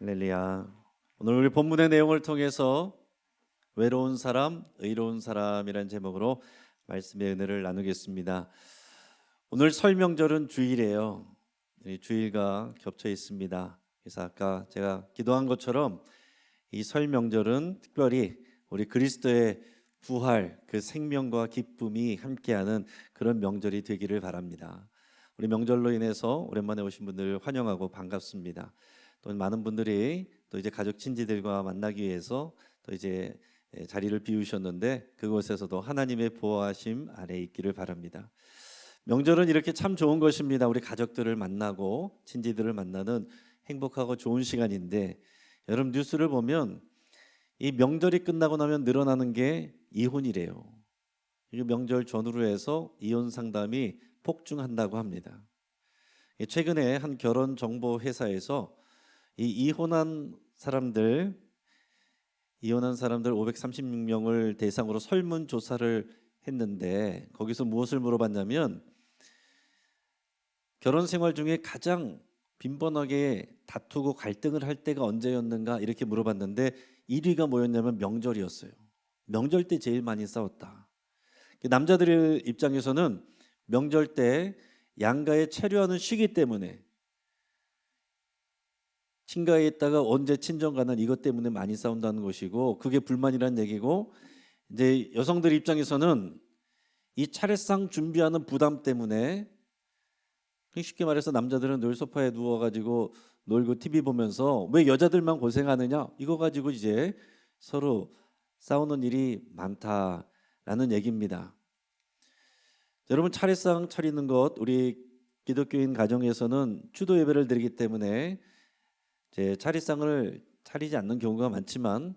할렐루야. 오늘 우리 본문의 내용을 통해서 외로운 사람, 의로운 사람이라는 제목으로 말씀의 은혜를 나누겠습니다. 오늘 설명절은 주일이에요. 이 주일과 겹쳐 있습니다. 그래서 아까 제가 기도한 것처럼 이 설명절은 특별히 우리 그리스도의 부활, 그 생명과 기쁨이 함께하는 그런 명절이 되기를 바랍니다. 우리 명절로 인해서 오랜만에 오신 분들 환영하고 반갑습니다. 또 많은 분들이 또 이제 가족 친지들과 만나기 위해서 또 이제 예, 자리를 비우셨는데 그곳에서도 하나님의 보호하심 아래 있기를 바랍니다. 명절은 이렇게 참 좋은 것입니다. 우리 가족들을 만나고 친지들을 만나는 행복하고 좋은 시간인데 여러분 뉴스를 보면 이 명절이 끝나고 나면 늘어나는 게 이혼이래요. 이 명절 전후로 해서 이혼 상담이 폭증한다고 합니다. 예, 최근에 한 결혼 정보 회사에서 이 이혼한 사람들 이혼한 사람들 536명을 대상으로 설문 조사를 했는데 거기서 무엇을 물어봤냐면 결혼 생활 중에 가장 빈번하게 다투고 갈등을 할 때가 언제였는가 이렇게 물어봤는데 1위가 뭐였냐면 명절이었어요. 명절 때 제일 많이 싸웠다. 남자들 입장에서는 명절 때 양가에 체류하는 시기 때문에 친가에 있다가 언제 친정 가는 이것 때문에 많이 싸운다는 것이고 그게 불만이라는 얘기고 이제 여성들 입장에서는 이 차례상 준비하는 부담 때문에 쉽게 말해서 남자들은 늘 소파에 누워 가지고 놀고 TV 보면서 왜 여자들만 고생하느냐 이거 가지고 이제 서로 싸우는 일이 많다라는 얘기입니다. 여러분 차례상 차리는 것 우리 기독교인 가정에서는 추도 예배를 드리기 때문에 제 차례상을 차리지 않는 경우가 많지만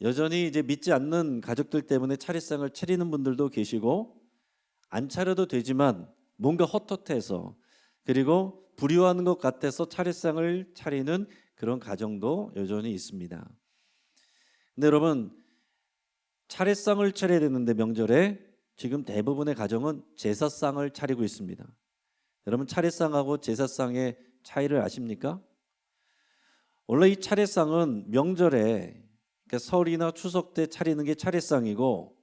여전히 이제 믿지 않는 가족들 때문에 차례상을 차리는 분들도 계시고 안 차려도 되지만 뭔가 헛헛해서 그리고 불효하는 것 같아서 차례상을 차리는 그런 가정도 여전히 있습니다. 근데 여러분 차례상을 차려야 되는데 명절에 지금 대부분의 가정은 제사상을 차리고 있습니다. 여러분 차례상하고 제사상의 차이를 아십니까? 원래 이 차례상은 명절에 그러니까 설이나 추석 때 차리는 게 차례상이고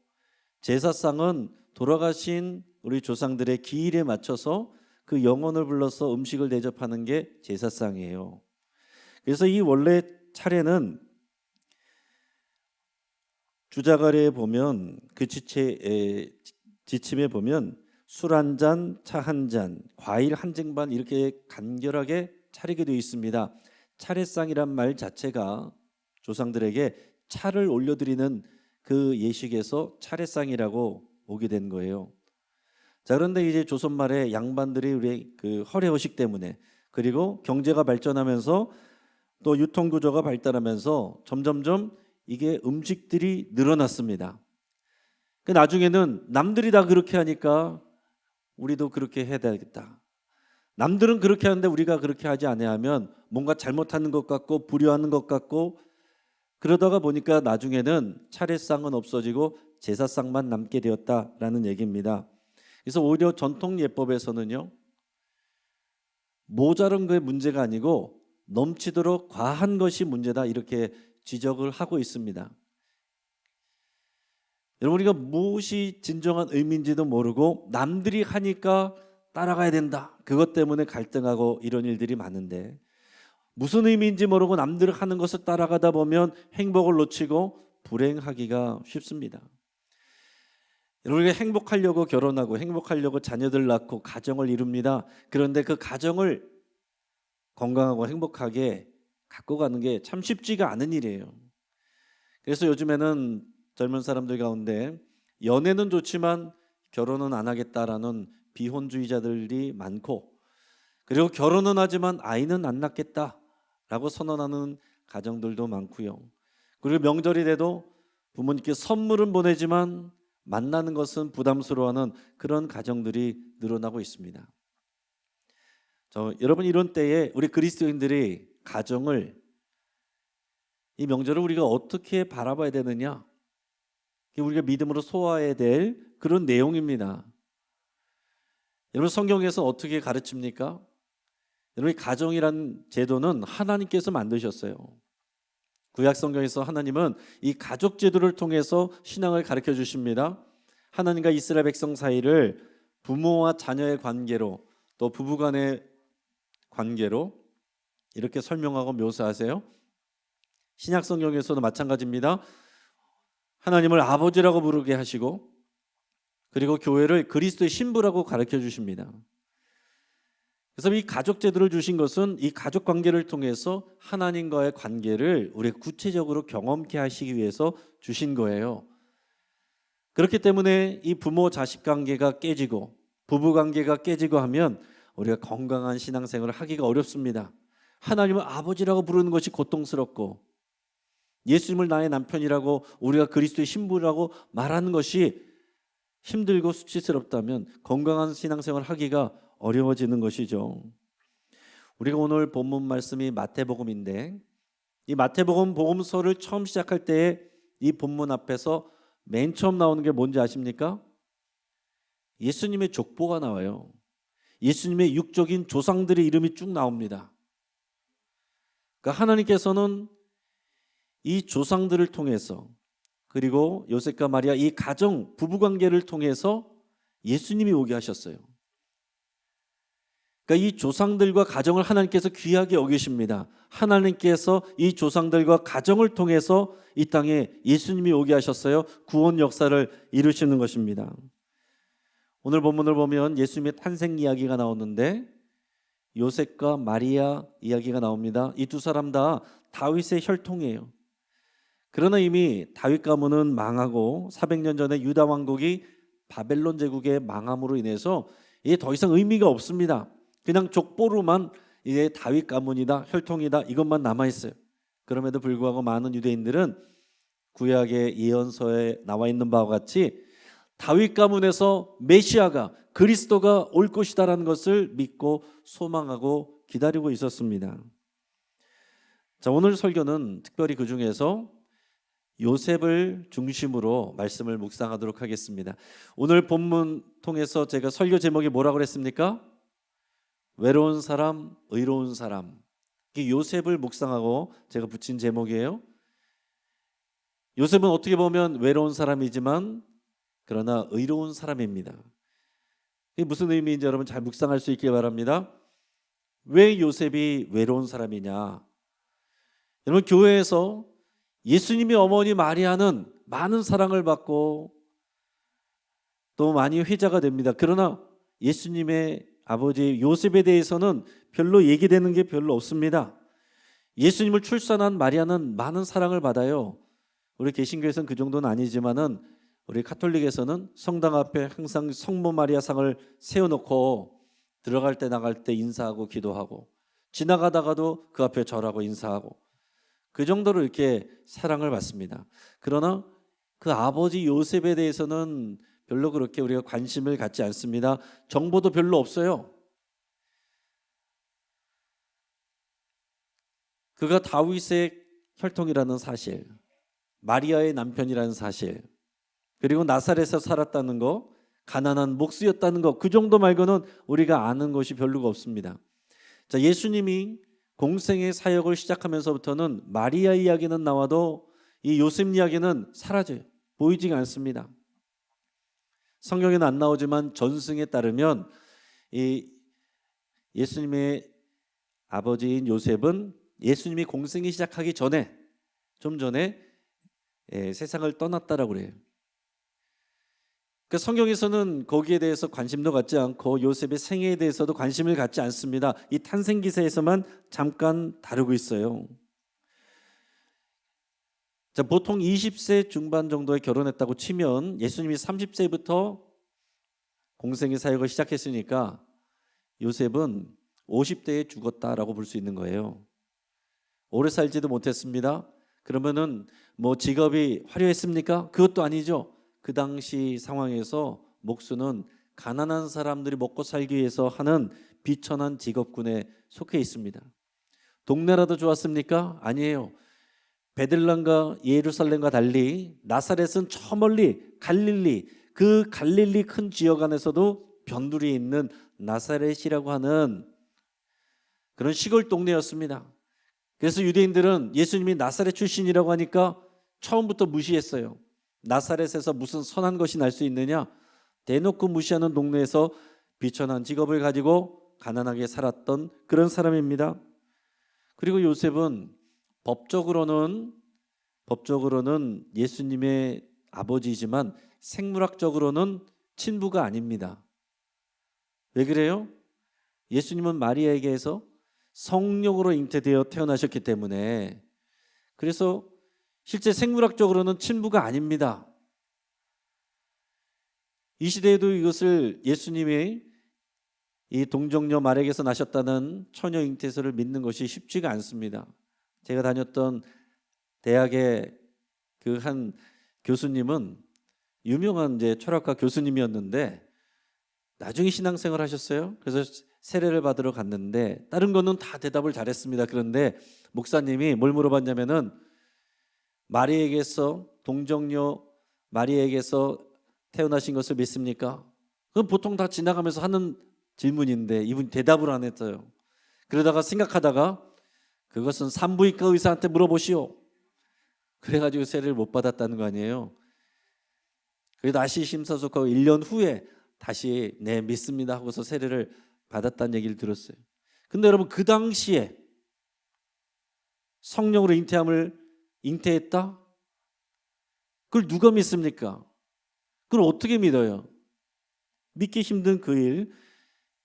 제사상은 돌아가신 우리 조상들의 기일에 맞춰서 그 영혼을 불러서 음식을 대접하는 게 제사상이에요. 그래서 이 원래 차례는 주자가리에 보면 그 지체 지침에 보면 술 한 잔, 차 한 잔, 과일 한 쟁반 이렇게 간결하게 차리게 되어 있습니다. 차례상이란 말 자체가 조상들에게 차를 올려드리는 그 예식에서 차례상이라고 오게 된 거예요. 자 그런데 이제 조선 말에 양반들이 우리 그 허례허식 때문에 그리고 경제가 발전하면서 또 유통 구조가 발달하면서 점점점 이게 음식들이 늘어났습니다. 그 나중에는 남들이 다 그렇게 하니까 우리도 그렇게 해야 되겠다. 남들은 그렇게 하는데 우리가 그렇게 하지 않으면 뭔가 잘못하는 것 같고 불효하는 것 같고 그러다가 보니까 나중에는 차례상은 없어지고 제사상만 남게 되었다라는 얘기입니다. 그래서 오히려 전통 예법에서는요 모자른 게 문제가 아니고 넘치도록 과한 것이 문제다 이렇게 지적을 하고 있습니다. 여러분 우리가 무엇이 진정한 의미인지도 모르고 남들이 하니까 따라가야 된다. 그것 때문에 갈등하고 이런 일들이 많은데 무슨 의미인지 모르고 남들 하는 것을 따라가다 보면 행복을 놓치고 불행하기가 쉽습니다. 우리가 행복하려고 결혼하고 행복하려고 자녀들 낳고 가정을 이룹니다. 그런데 그 가정을 건강하고 행복하게 갖고 가는 게 참 쉽지가 않은 일이에요. 그래서 요즘에는 젊은 사람들 가운데 연애는 좋지만 결혼은 안 하겠다라는 비혼주의자들이 많고 그리고 결혼은 하지만 아이는 안 낳겠다라고 선언하는 가정들도 많고요. 그리고 명절이 돼도 부모님께 선물은 보내지만 만나는 것은 부담스러워하는 그런 가정들이 늘어나고 있습니다. 저, 여러분 이런 때에 우리 그리스도인들이 가정을 이 명절을 우리가 어떻게 바라봐야 되느냐? 우리가 믿음으로 소화해야 될 그런 내용입니다. 여러분 성경에서 어떻게 가르칩니까? 여러분 이 가정이란 제도는 하나님께서 만드셨어요. 구약 성경에서 하나님은 이 가족 제도를 통해서 신앙을 가르쳐 주십니다. 하나님과 이스라엘 백성 사이를 부모와 자녀의 관계로 또 부부간의 관계로 이렇게 설명하고 묘사하세요. 신약 성경에서도 마찬가지입니다. 하나님을 아버지라고 부르게 하시고 그리고 교회를 그리스도의 신부라고 가르쳐 주십니다. 그래서 이 가족 제도를 주신 것은 이 가족 관계를 통해서 하나님과의 관계를 우리 구체적으로 경험케 하시기 위해서 주신 거예요. 그렇기 때문에 이 부모 자식 관계가 깨지고 부부 관계가 깨지고 하면 우리가 건강한 신앙생활을 하기가 어렵습니다. 하나님을 아버지라고 부르는 것이 고통스럽고 예수님을 나의 남편이라고 우리가 그리스도의 신부라고 말하는 것이 힘들고 수치스럽다면 건강한 신앙생활을 하기가 어려워지는 것이죠. 우리가 오늘 본문 말씀이 마태복음인데 이 마태복음 복음서를 처음 시작할 때에 이 본문 앞에서 맨 처음 나오는 게 뭔지 아십니까? 예수님의 족보가 나와요. 예수님의 육적인 조상들의 이름이 쭉 나옵니다. 그러니까 하나님께서는 이 조상들을 통해서 그리고 요셉과 마리아 이 가정 부부 관계를 통해서 예수님이 오게 하셨어요. 그러니까 이 조상들과 가정을 하나님께서 귀하게 여기십니다. 하나님께서 이 조상들과 가정을 통해서 이 땅에 예수님이 오게 하셨어요. 구원 역사를 이루시는 것입니다. 오늘 본문을 보면 예수님의 탄생 이야기가 나오는데 요셉과 마리아 이야기가 나옵니다. 이 두 사람 다 다윗의 혈통이에요. 그러나 이미 다윗 가문은 망하고 400년 전에 유다 왕국이 바벨론 제국의 망함으로 인해서 이게 더 이상 의미가 없습니다. 그냥 족보로만 이제 다윗 가문이다, 혈통이다 이것만 남아 있어요. 그럼에도 불구하고 많은 유대인들은 구약의 예언서에 나와 있는 바와 같이 다윗 가문에서 메시아가 그리스도가 올 것이다라는 것을 믿고 소망하고 기다리고 있었습니다. 자, 오늘 설교는 특별히 그 중에서 요셉을 중심으로 말씀을 묵상하도록 하겠습니다. 오늘 본문 통해서 제가 설교 제목이 뭐라고 그랬습니까? 외로운 사람, 의로운 사람. 이 요셉을 묵상하고 제가 붙인 제목이에요. 요셉은 어떻게 보면 외로운 사람이지만 그러나 의로운 사람입니다. 이게 무슨 의미인지 여러분 잘 묵상할 수 있길 바랍니다. 왜 요셉이 외로운 사람이냐? 여러분 교회에서 예수님의 어머니 마리아는 많은 사랑을 받고 또 많이 회자가 됩니다. 그러나 예수님의 아버지 요셉에 대해서는 별로 얘기되는 게 별로 없습니다. 예수님을 출산한 마리아는 많은 사랑을 받아요. 우리 개신교에서는 그 정도는 아니지만은 우리 카톨릭에서는 성당 앞에 항상 성모 마리아 상을 세워놓고 들어갈 때 나갈 때 인사하고 기도하고 지나가다가도 그 앞에 절하고 인사하고 그 정도로 이렇게 사랑을 받습니다. 그러나 그 아버지 요셉에 대해서는 별로 그렇게 우리가 관심을 갖지 않습니다. 정보도 별로 없어요. 그가 다윗의 혈통이라는 사실, 마리아의 남편이라는 사실, 그리고 나사렛에서 살았다는 거, 가난한 목수였다는 거, 그 정도 말고는 우리가 아는 것이 별로가 없습니다. 자, 예수님이 공생의 사역을 시작하면서부터는 마리아 이야기는 나와도 이 요셉 이야기는 사라져요. 보이지가 않습니다. 성경에는 안 나오지만 전승에 따르면 이 예수님의 아버지인 요셉은 예수님이 공생이 시작하기 전에 좀 전에 예, 세상을 떠났다라고 그래요. 그 성경에서는 거기에 대해서 관심도 갖지 않고 요셉의 생애에 대해서도 관심을 갖지 않습니다. 이 탄생 기사에서만 잠깐 다루고 있어요. 자, 보통 20세 중반 정도에 결혼했다고 치면 예수님이 30세부터 공생의 사역을 시작했으니까 요셉은 50대에 죽었다라고 볼 수 있는 거예요. 오래 살지도 못했습니다. 그러면은 뭐 직업이 화려했습니까? 그것도 아니죠. 그 당시 상황에서 목수는 가난한 사람들이 먹고 살기 위해서 하는 비천한 직업군에 속해 있습니다. 동네라도 좋았습니까? 아니에요. 베들람과 예루살렘과 달리 나사렛은 저 멀리 갈릴리 그 갈릴리 큰 지역 안에서도 변두리에 있는 나사렛이라고 하는 그런 시골 동네였습니다. 그래서 유대인들은 예수님이 나사렛 출신이라고 하니까 처음부터 무시했어요. 나사렛에서 무슨 선한 것이 날 수 있느냐? 대놓고 무시하는 동네에서 비천한 직업을 가지고 가난하게 살았던 그런 사람입니다. 그리고 요셉은 법적으로는 법적으로는 예수님의 아버지이지만 생물학적으로는 친부가 아닙니다. 왜 그래요? 예수님은 마리아에게서 성령으로 잉태되어 태어나셨기 때문에 그래서 실제 생물학적으로는 친부가 아닙니다. 이 시대에도 이것을 예수님이 이 동정녀 말에게서 나셨다는 처녀 잉태설을 믿는 것이 쉽지가 않습니다. 제가 다녔던 대학의 그 한 교수님은 유명한 이제 철학과 교수님이었는데 나중에 신앙생활 하셨어요. 그래서 세례를 받으러 갔는데 다른 거는 다 대답을 잘했습니다. 그런데 목사님이 뭘 물어봤냐면은 마리에게서 동정녀 마리에게서 태어나신 것을 믿습니까? 그건 보통 다 지나가면서 하는 질문인데 이분 대답을 안 했어요. 그러다가 생각하다가 그것은 산부인과 의사한테 물어보시오. 그래가지고 세례를 못 받았다는 거 아니에요. 그래서 다시 심사숙고하고 1년 후에 다시 네 믿습니다 하고서 세례를 받았다는 얘기를 들었어요. 근데 여러분 그 당시에 성령으로 잉태함을 잉태했다? 그걸 누가 믿습니까? 그걸 어떻게 믿어요? 믿기 힘든 그 일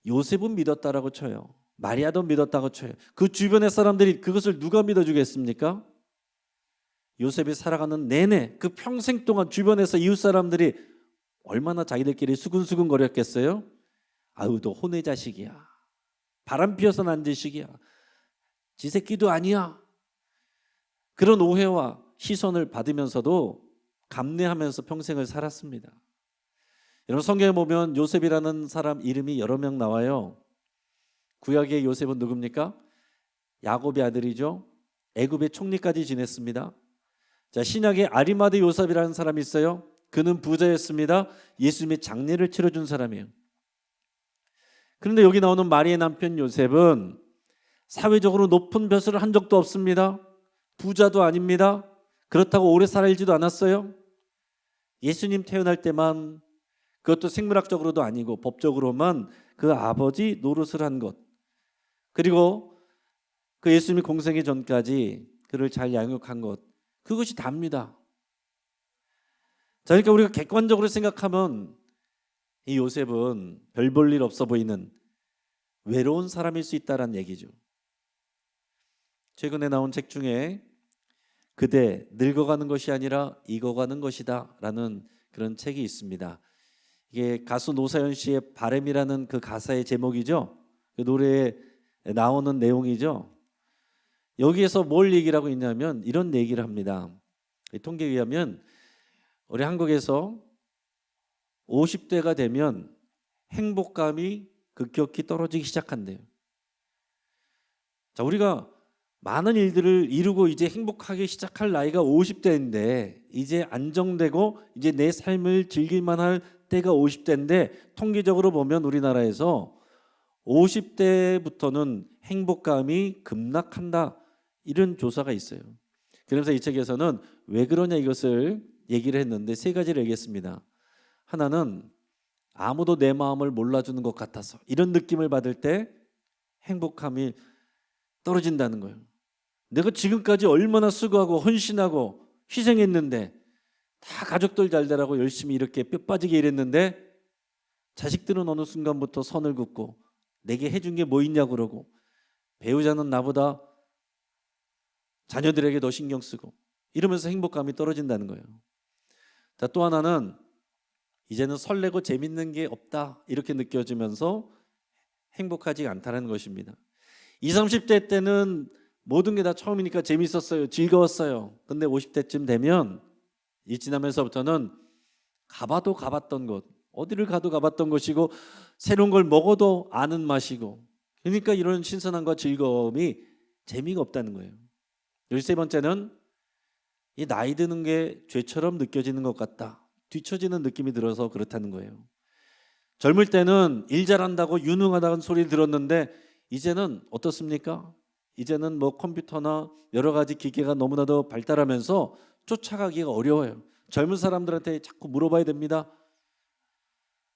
요셉은 믿었다라고 쳐요. 마리아도 믿었다고 쳐요. 그 주변의 사람들이 그것을 누가 믿어주겠습니까? 요셉이 살아가는 내내 그 평생 동안 주변에서 이웃 사람들이 얼마나 자기들끼리 수근수근 거렸겠어요? 아우 너 혼의 자식이야. 바람 피워서 난 자식이야. 지 새끼도 아니야. 그런 오해와 시선을 받으면서도 감내하면서 평생을 살았습니다. 여러분 성경에 보면 요셉이라는 사람 이름이 여러 명 나와요. 구약의 요셉은 누굽니까? 야곱의 아들이죠. 애굽의 총리까지 지냈습니다. 자, 신약의 아리마드 요셉이라는 사람이 있어요. 그는 부자였습니다. 예수님의 장례를 치러준 사람이에요. 그런데 여기 나오는 마리의 남편 요셉은 사회적으로 높은 벼슬을 한 적도 없습니다. 부자도 아닙니다. 그렇다고 오래 살지도 않았어요. 예수님 태어날 때만 그것도 생물학적으로도 아니고 법적으로만 그 아버지 노릇을 한 것. 그리고 그 예수님이 공생의 전까지 그를 잘 양육한 것. 그것이 답니다. 자, 그러니까 우리가 객관적으로 생각하면 이 요셉은 별 볼 일 없어 보이는 외로운 사람일 수 있다라는 얘기죠. 최근에 나온 책 중에 그대 늙어가는 것이 아니라 익어가는 것이다라는 그런 책이 있습니다. 이게 가수 노사연 씨의 바램이라는 그 가사의 제목이죠. 그 노래에 나오는 내용이죠. 여기에서 뭘 얘기를 하고 있냐면 이런 얘기를 합니다. 이 통계에 의하면 우리 한국에서 50대가 되면 행복감이 급격히 떨어지기 시작한대요. 자, 우리가 많은 일들을 이루고 이제 행복하게 시작할 나이가 50대인데 이제 안정되고 이제 내 삶을 즐길만 할 때가 50대인데 통계적으로 보면 우리나라에서 50대부터는 행복감이 급락한다 이런 조사가 있어요. 그래서 이 책에서는 왜 그러냐 이것을 얘기를 했는데 세 가지를 얘기했습니다. 하나는 아무도 내 마음을 몰라주는 것 같아서 이런 느낌을 받을 때 행복함이 떨어진다는 거예요. 내가 지금까지 얼마나 수고하고 헌신하고 희생했는데 다 가족들 잘 되라고 열심히 이렇게 뼈 빠지게 일했는데 자식들은 어느 순간부터 선을 긋고 내게 해준 게 뭐 있냐 그러고 배우자는 나보다 자녀들에게 더 신경 쓰고 이러면서 행복감이 떨어진다는 거예요. 자, 또 하나는 이제는 설레고 재밌는 게 없다 이렇게 느껴지면서 행복하지 않다는 것입니다. 20, 30대 때는 모든 게 다 처음이니까 재밌었어요. 즐거웠어요. 근데 50대쯤 되면 이 지나면서부터는 가봐도 가봤던 곳, 어디를 가도 가봤던 곳이고 새로운 걸 먹어도 아는 맛이고 그러니까 이런 신선함과 즐거움이 재미가 없다는 거예요. 열세 번째는 이 나이 드는 게 죄처럼 느껴지는 것 같다. 뒤처지는 느낌이 들어서 그렇다는 거예요. 젊을 때는 일 잘한다고 유능하다는 소리 들었는데 이제는 어떻습니까? 이제는 뭐 컴퓨터나 여러 가지 기계가 너무나도 발달하면서 쫓아가기가 어려워요. 젊은 사람들한테 자꾸 물어봐야 됩니다.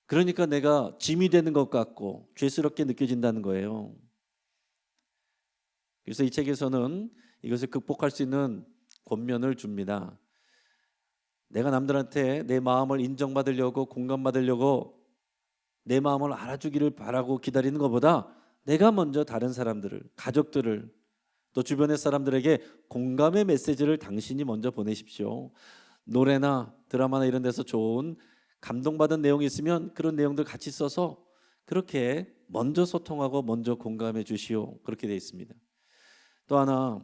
그러니까 내가 짐이 되는 것 같고 죄스럽게 느껴진다는 거예요. 그래서 이 책에서는 이것을 극복할 수 있는 권면을 줍니다. 내가 남들한테 내 마음을 인정받으려고 공감받으려고 내 마음을 알아주기를 바라고 기다리는 것보다 내가 먼저 다른 사람들을 가족들을 또 주변의 사람들에게 공감의 메시지를 당신이 먼저 보내십시오. 노래나 드라마나 이런 데서 좋은 감동받은 내용이 있으면 그런 내용들 같이 써서 그렇게 먼저 소통하고 먼저 공감해 주시오. 그렇게 되어 있습니다. 또 하나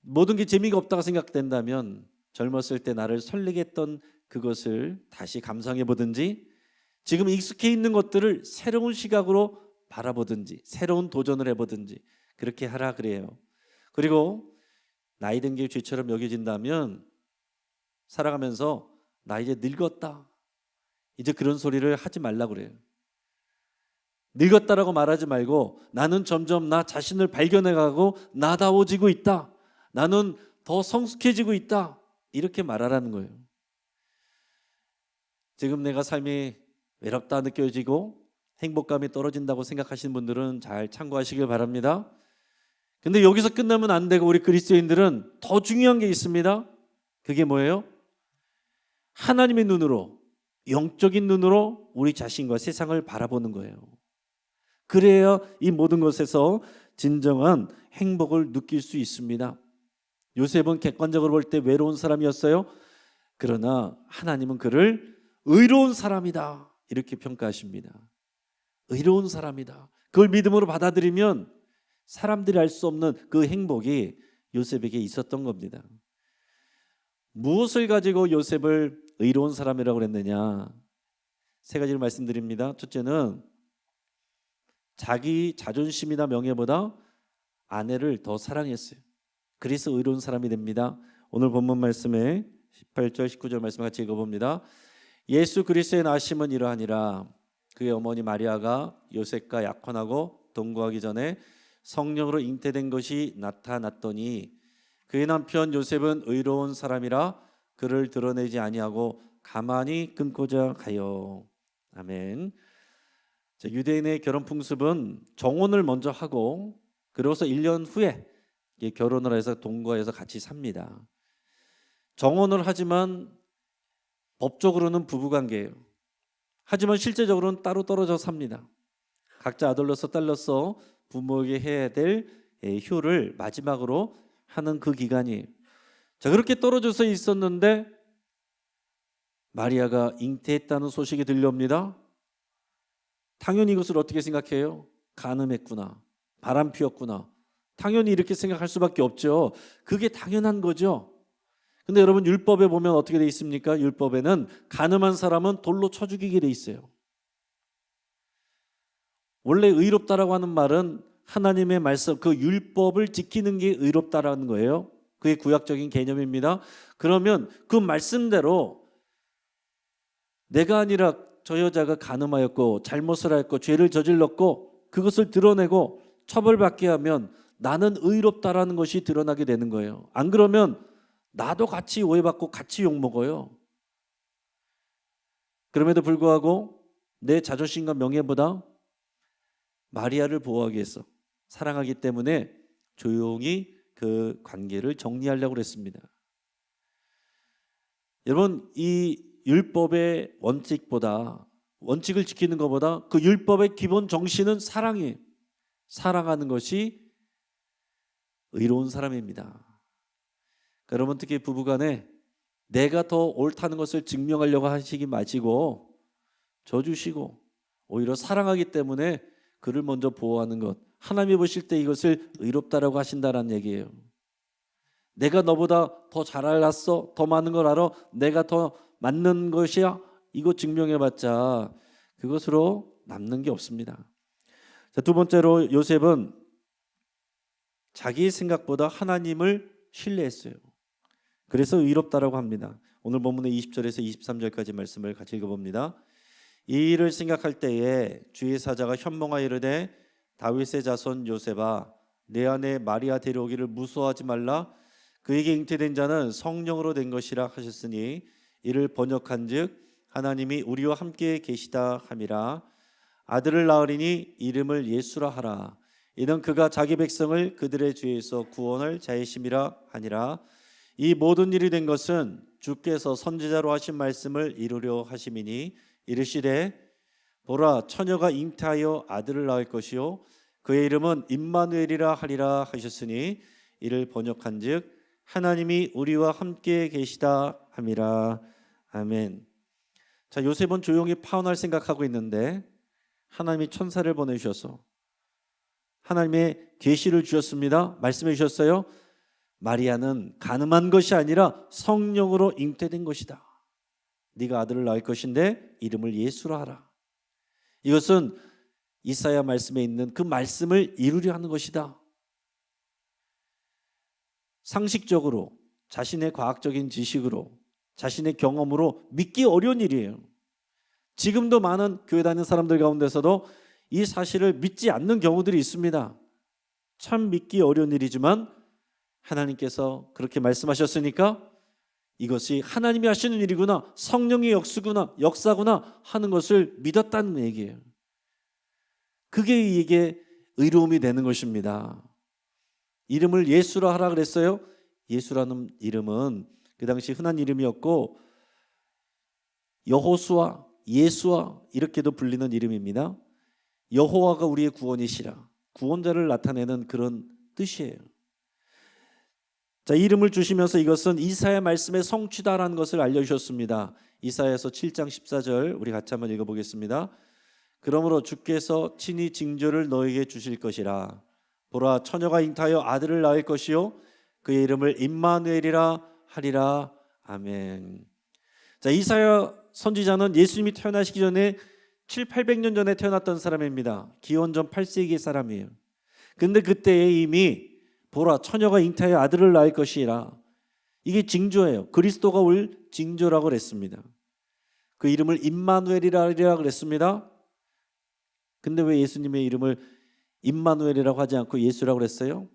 모든 게 재미가 없다고 생각된다면 젊었을 때 나를 설레게 했던 그것을 다시 감상해 보든지 지금 익숙해 있는 것들을 새로운 시각으로 바라보든지 새로운 도전을 해보든지 그렇게 하라 그래요. 그리고 나이 든 게 죄처럼 여겨진다면 살아가면서 나 이제 늙었다. 이제 그런 소리를 하지 말라 그래요. 늙었다라고 말하지 말고 나는 점점 나 자신을 발견해가고 나다워지고 있다. 나는 더 성숙해지고 있다. 이렇게 말하라는 거예요. 지금 내가 삶이 외롭다 느껴지고 행복감이 떨어진다고 생각하시는 분들은 잘 참고하시길 바랍니다. 근데 여기서 끝나면 안 되고 우리 그리스도인들은 더 중요한 게 있습니다. 그게 뭐예요? 하나님의 눈으로 영적인 눈으로 우리 자신과 세상을 바라보는 거예요. 그래야 이 모든 것에서 진정한 행복을 느낄 수 있습니다. 요셉은 객관적으로 볼 때 외로운 사람이었어요. 그러나 하나님은 그를 의로운 사람이다. 이렇게 평가하십니다. 의로운 사람이다. 그걸 믿음으로 받아들이면 사람들이 알 수 없는 그 행복이 요셉에게 있었던 겁니다. 무엇을 가지고 요셉을 의로운 사람이라고 그랬느냐? 세 가지를 말씀드립니다. 첫째는 자기 자존심이나 명예보다 아내를 더 사랑했어요. 그래서 의로운 사람이 됩니다. 오늘 본문 말씀에 18절 19절 말씀 같이 읽어봅니다. 예수 그리스도의 나심은 이러하니라 그의 어머니 마리아가 요셉과 약혼하고 동거하기 전에 성령으로 잉태된 것이 나타났더니 그의 남편 요셉은 의로운 사람이라 그를 드러내지 아니하고 가만히 끊고자 가요. 아멘. 자, 유대인의 결혼 풍습은 정혼을 먼저 하고 그러고서 1년 후에 결혼을 해서 동거해서 같이 삽니다. 정혼을 하지만 법적으로는 부부 관계예요. 하지만 실제적으로는 따로 떨어져 삽니다. 각자 아들로서 딸로서 부모에게 해야 될 예, 효를 마지막으로 하는 그 기간이 자 그렇게 떨어져서 있었는데 마리아가 잉태했다는 소식이 들려옵니다. 당연히 이것을 어떻게 생각해요? 가늠했구나. 바람 피웠구나. 당연히 이렇게 생각할 수밖에 없죠. 그게 당연한 거죠. 근데 여러분 율법에 보면 어떻게 돼 있습니까? 율법에는 가늠한 사람은 돌로 쳐 죽이게 돼 있어요. 원래 의롭다라고 하는 말은 하나님의 말씀 그 율법을 지키는 게 의롭다라는 거예요. 그게 구약적인 개념입니다. 그러면 그 말씀대로 내가 아니라 저 여자가 가늠하였고 잘못을 하였고 죄를 저질렀고 그것을 드러내고 처벌받게 하면 나는 의롭다라는 것이 드러나게 되는 거예요. 안 그러면 나도 같이 오해받고 같이 욕먹어요. 그럼에도 불구하고 내 자존심과 명예보다 마리아를 보호하기 위해서 사랑하기 때문에 조용히 그 관계를 정리하려고 했습니다. 여러분 이 율법의 원칙보다 원칙을 지키는 것보다 그 율법의 기본 정신은 사랑이 사랑하는 것이 의로운 사람입니다. 그러니까 여러분 특히 부부간에 내가 더 옳다는 것을 증명하려고 하시기 마시고 져주시고 오히려 사랑하기 때문에 그를 먼저 보호하는 것 하나님이 보실 때 이것을 의롭다라고 하신다라는 얘기예요. 내가 너보다 더 잘 알았어, 더 많은 걸 알아, 내가 더 맞는 것이야. 이거 증명해봤자 그것으로 남는 게 없습니다. 자, 두 번째로 요셉은 자기 생각보다 하나님을 신뢰했어요. 그래서 의롭다라고 합니다. 오늘 본문의 20절에서 23절까지 말씀을 같이 읽어봅니다. 이 일을 생각할 때에 주의 사자가 현몽하여 이르되 다윗의 자손 요셉아 내 안에 마리아 데려오기를 무서워하지 말라 그에게 잉태된 자는 성령으로 된 것이라 하셨으니 이를 번역한즉 하나님이 우리와 함께 계시다 함이라 아들을 낳으리니 이름을 예수라 하라 이는 그가 자기 백성을 그들의 죄에서 구원할 자의심이라 하니라 이 모든 일이 된 것은 주께서 선지자로 하신 말씀을 이루려 하심이니 이르시되 보라 처녀가 잉태하여 아들을 낳을 것이요 그의 이름은 임마누엘이라 하리라 하셨으니 이를 번역한즉 하나님이 우리와 함께 계시다 함이라 아멘. 자 요셉은 조용히 파혼할 생각하고 있는데 하나님이 천사를 보내주셔서 하나님의 계시를 주셨습니다. 말씀해 주셨어요. 마리아는 가늠한 것이 아니라 성령으로 잉태된 것이다. 네가 아들을 낳을 것인데 이름을 예수라 하라. 이것은 이사야 말씀에 있는 그 말씀을 이루려 하는 것이다. 상식적으로 자신의 과학적인 지식으로 자신의 경험으로 믿기 어려운 일이에요. 지금도 많은 교회 다니는 사람들 가운데서도 이 사실을 믿지 않는 경우들이 있습니다. 참 믿기 어려운 일이지만 하나님께서 그렇게 말씀하셨으니까 이것이 하나님이 하시는 일이구나, 성령의 역수구나, 역사구나 하는 것을 믿었다는 얘기예요. 그게 이게 의로움이 되는 것입니다. 이름을 예수라 하라 그랬어요. 예수라는 이름은 그 당시 흔한 이름이었고 여호수아, 예수아 이렇게도 불리는 이름입니다. 여호와가 우리의 구원이시라. 구원자를 나타내는 그런 뜻이에요. 자, 이름을 주시면서 이것은 이사야 말씀의 성취다라는 것을 알려 주셨습니다. 이사야서 7장 14절 우리 같이 한번 읽어 보겠습니다. 그러므로 주께서 친히 징조를 너에게 주실 것이라. 보라 처녀가 잉타하여 아들을 낳을 것이요 그의 이름을 임마누엘이라 하리라. 아멘. 자, 이사야 선지자는 예수님이 태어나시기 전에 7, 800년 전에 태어났던 사람입니다. 기원전 8세기 사람이에요. 근데 그때에 이미 보라 처녀가 잉타하여 아들을 낳을 것이라. 이게 징조예요. 그리스도가 올 징조라고 그랬습니다. 그 이름을 임마누엘이라 그랬습니다. 근데 왜 예수님의 이름을 임마누엘이라고 하지 않고 예수라고 그랬어요?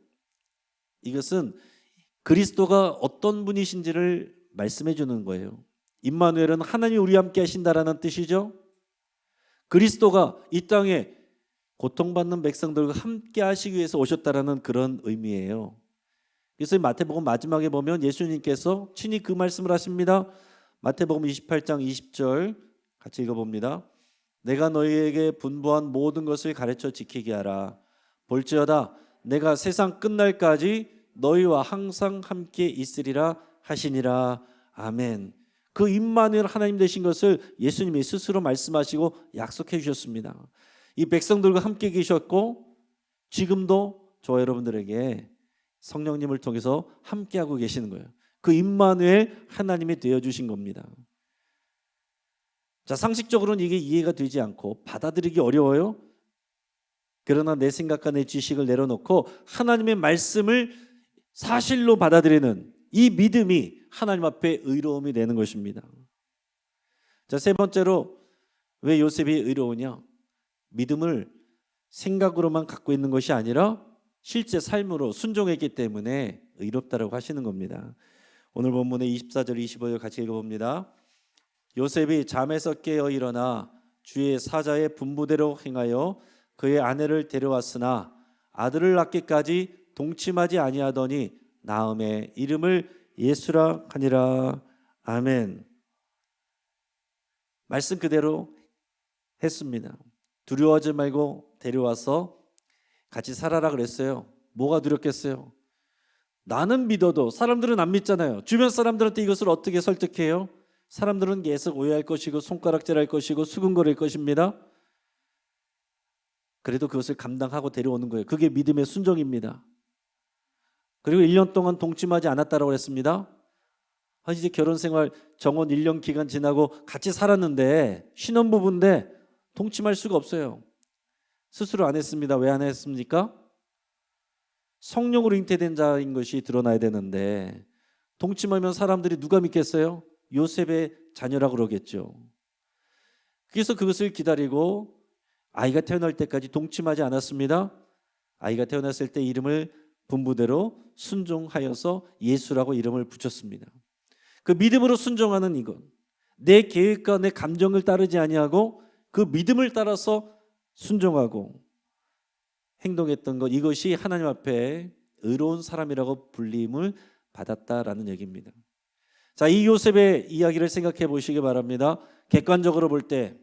이것은 그리스도가 어떤 분이신지를 말씀해 주는 거예요. 임마누엘은 하나님 우리 함께 하신다라는 뜻이죠. 그리스도가 이 땅에 고통받는 백성들과 함께 하시기 위해서 오셨다라는 그런 의미예요. 그래서 마태복음 마지막에 보면 예수님께서 친히 그 말씀을 하십니다. 마태복음 28장 20절 같이 읽어봅니다. 내가 너희에게 분부한 모든 것을 가르쳐 지키게 하라. 볼지어다 내가 세상 끝날까지 너희와 항상 함께 있으리라 하시니라. 아멘. 그 임마누엘 하나님 되신 것을 예수님이 스스로 말씀하시고 약속해 주셨습니다. 이 백성들과 함께 계셨고 지금도 저 여러분들에게 성령님을 통해서 함께하고 계시는 거예요. 그 임마누엘 하나님이 되어 주신 겁니다. 자, 상식적으로는 이게 이해가 되지 않고 받아들이기 어려워요. 그러나 내 생각과 내 지식을 내려놓고 하나님의 말씀을 사실로 받아들이는 이 믿음이 하나님 앞에 의로움이 되는 것입니다. 자, 세 번째로 왜 요셉이 의로우냐? 믿음을 생각으로만 갖고 있는 것이 아니라 실제 삶으로 순종했기 때문에 의롭다라고 하시는 겁니다. 오늘 본문의 24절 25절 같이 읽어봅니다. 요셉이 잠에서 깨어 일어나 주의 사자의 분부대로 행하여 그의 아내를 데려왔으나 아들을 낳기까지 동침하지 아니하더니 나음의 이름을 예수라 하니라 아멘. 말씀 그대로 했습니다. 두려워하지 말고 데려와서 같이 살아라 그랬어요. 뭐가 두렵겠어요? 나는 믿어도 사람들은 안 믿잖아요. 주변 사람들한테 이것을 어떻게 설득해요? 사람들은 계속 오해할 것이고 손가락질할 것이고 수근거릴 것입니다. 그래도 그것을 감당하고 데려오는 거예요. 그게 믿음의 순종입니다. 그리고 1년 동안 동침하지 않았다라고 했습니다. 아, 이제 결혼 생활 정원 1년 기간 지나고 같이 살았는데 신혼부부인데 동침할 수가 없어요. 스스로 안 했습니다. 왜 안 했습니까? 성령으로 잉태된 자인 것이 드러나야 되는데 동침하면 사람들이 누가 믿겠어요? 요셉의 자녀라 그러겠죠. 그래서 그것을 기다리고 아이가 태어날 때까지 동침하지 않았습니다. 아이가 태어났을 때 이름을 분부대로 순종하여서 예수라고 이름을 붙였습니다. 그 믿음으로 순종하는 이것, 내 계획과 내 감정을 따르지 아니하고 그 믿음을 따라서 순종하고 행동했던 것 이것이 하나님 앞에 의로운 사람이라고 불림을 받았다라는 얘기입니다. 자, 이 요셉의 이야기를 생각해 보시기 바랍니다. 객관적으로 볼 때,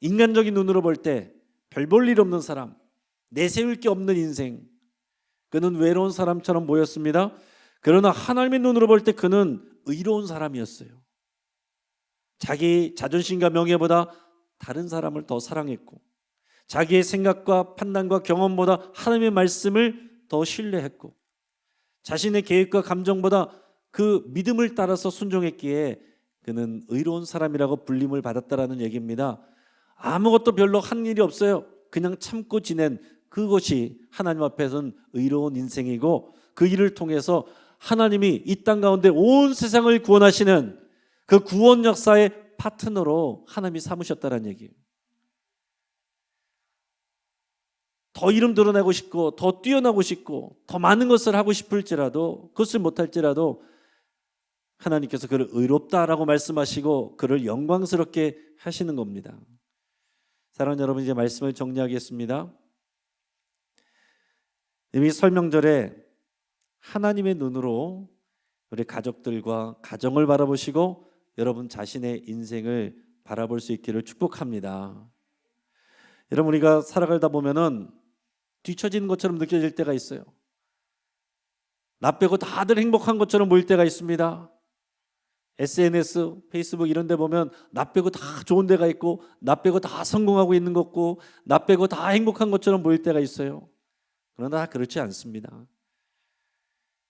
인간적인 눈으로 볼 때 별 볼 일 없는 사람, 내세울 게 없는 인생. 그는 외로운 사람처럼 보였습니다. 그러나 하나님의 눈으로 볼 때 그는 의로운 사람이었어요. 자기 자존심과 명예보다 다른 사람을 더 사랑했고, 자기의 생각과 판단과 경험보다 하나님의 말씀을 더 신뢰했고, 자신의 계획과 감정보다 그 믿음을 따라서 순종했기에 그는 의로운 사람이라고 불림을 받았다라는 얘기입니다. 아무것도 별로 한 일이 없어요. 그냥 참고 지낸 그것이 하나님 앞에서는 의로운 인생이고 그 일을 통해서 하나님이 이 땅 가운데 온 세상을 구원하시는 그 구원 역사의 파트너로 하나님이 삼으셨다는 얘기예요. 더 이름 드러내고 싶고 더 뛰어나고 싶고 더 많은 것을 하고 싶을지라도 그것을 못할지라도 하나님께서 그를 의롭다라고 말씀하시고 그를 영광스럽게 하시는 겁니다. 사랑하는 여러분 이제 말씀을 정리하겠습니다. 이미 설명절에 하나님의 눈으로 우리 가족들과 가정을 바라보시고 여러분 자신의 인생을 바라볼 수 있기를 축복합니다. 여러분 우리가 살아가다 보면은 뒤처지는 것처럼 느껴질 때가 있어요. 나 빼고 다들 행복한 것처럼 보일 때가 있습니다. SNS, 페이스북 이런 데 보면 나 빼고 다 좋은 데가 있고 나 빼고 다 성공하고 있는 것 같고 나 빼고 다 행복한 것처럼 보일 때가 있어요. 그러나 그렇지 않습니다.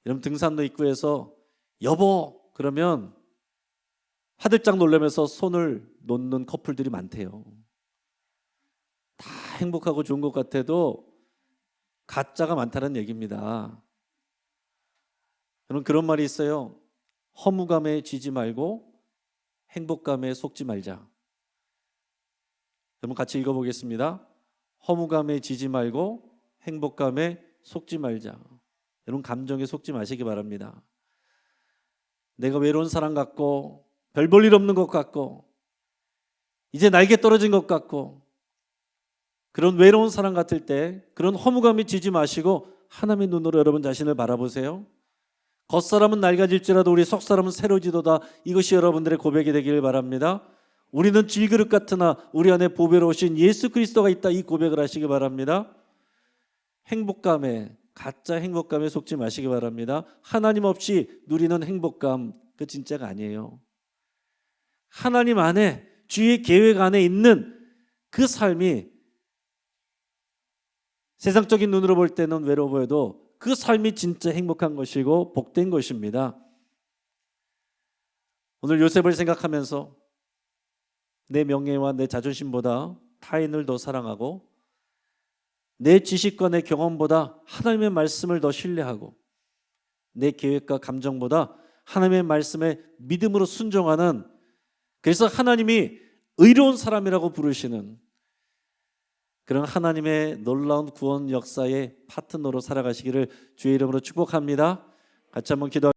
여러분 등산로 입구에서 여보 그러면 화들짝 놀라면서 손을 놓는 커플들이 많대요. 다 행복하고 좋은 것 같아도 가짜가 많다는 얘기입니다. 여러분 그런 말이 있어요. 허무감에 지지 말고 행복감에 속지 말자. 여러분 같이 읽어보겠습니다. 허무감에 지지 말고 행복감에 속지 말자. 여러분 감정에 속지 마시기 바랍니다. 내가 외로운 사람 같고 별 볼 일 없는 것 같고 이제 날개 떨어진 것 같고 그런 외로운 사람 같을 때 그런 허무감이 지지 마시고 하나님의 눈으로 여러분 자신을 바라보세요. 겉사람은 낡아질지라도 우리 속사람은 새로지도다. 이것이 여러분들의 고백이 되기를 바랍니다. 우리는 질그릇 같으나 우리 안에 보배로우신 예수 그리스도가 있다. 이 고백을 하시기 바랍니다. 행복감에 가짜 행복감에 속지 마시기 바랍니다. 하나님 없이 누리는 행복감 그 진짜가 아니에요. 하나님 안에 주의 계획 안에 있는 그 삶이 세상적인 눈으로 볼 때는 외로워 보여도 그 삶이 진짜 행복한 것이고 복된 것입니다. 오늘 요셉을 생각하면서 내 명예와 내 자존심보다 타인을 더 사랑하고 내 지식과 내 경험보다 하나님의 말씀을 더 신뢰하고 내 계획과 감정보다 하나님의 말씀에 믿음으로 순종하는 그래서 하나님이 의로운 사람이라고 부르시는 그런 하나님의 놀라운 구원 역사의 파트너로 살아가시기를 주의 이름으로 축복합니다. 같이 한번 기도